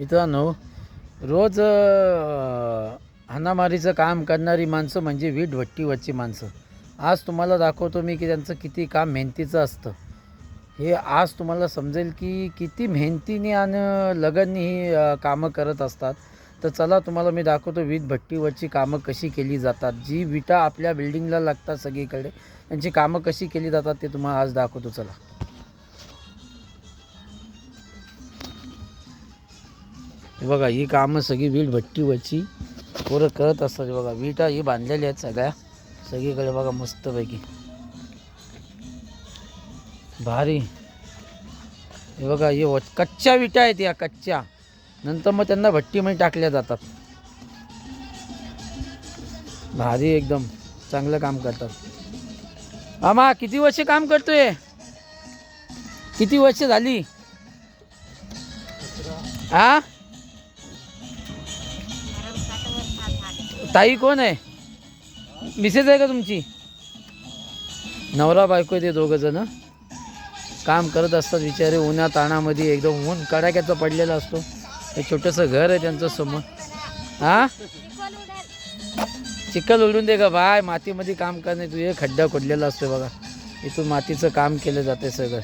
मित्रांनो रोज हाणामारीचं काम करणारी माणसं म्हणजे वीट भट्टीवरची माणसं. आज तुम्हाला दाखवतो मी की त्यांचं किती काम मेहनतीचं असतं. हे आज तुम्हाला समजेल की किती मेहनतीने आणि लगननी ही कामं करत असतात. तर चला तुम्हाला मी दाखवतो वीट भट्टीवरची कामं कशी केली जातात. जी विटा आपल्या बिल्डिंगला लागतात सगळीकडे त्यांची कामं कशी केली जातात ते तुम्हाला आज दाखवतो. चला. बघा ही कामं सगळी वीट भट्टीवरची पोरं करत असतात बघा. विटा ही बांधलेल्या आहेत सगळ्या. सगळीकडे बघा मस्तपैकी. भारी. हे बघा हे व- कच्च्या विटा आहेत या कच्च्या. नंतर मग त्यांना भट्टीमध्ये टाकल्या जातात. भारी एकदम. चांगलं काम करतात. आमा किती वर्ष काम करतोय? किती वर्ष झाली? हा ताई कोण आहे? मिसेस आहे का तुमची? नवरा बायको आहे ते दोघं जण. काम करत असतात बिचारे उन्हा ताणामध्ये एकदम ऊन कडाक्याचा पडलेला असतो. हे छोटंसं घर आहे त्यांचं समोर. हां? चिखल उडून दे का बाय मातीमध्ये काम करणे तुझे खड्डा खोदलेला असतो बघा. इथून मातीचं काम केलं जाते सगळं.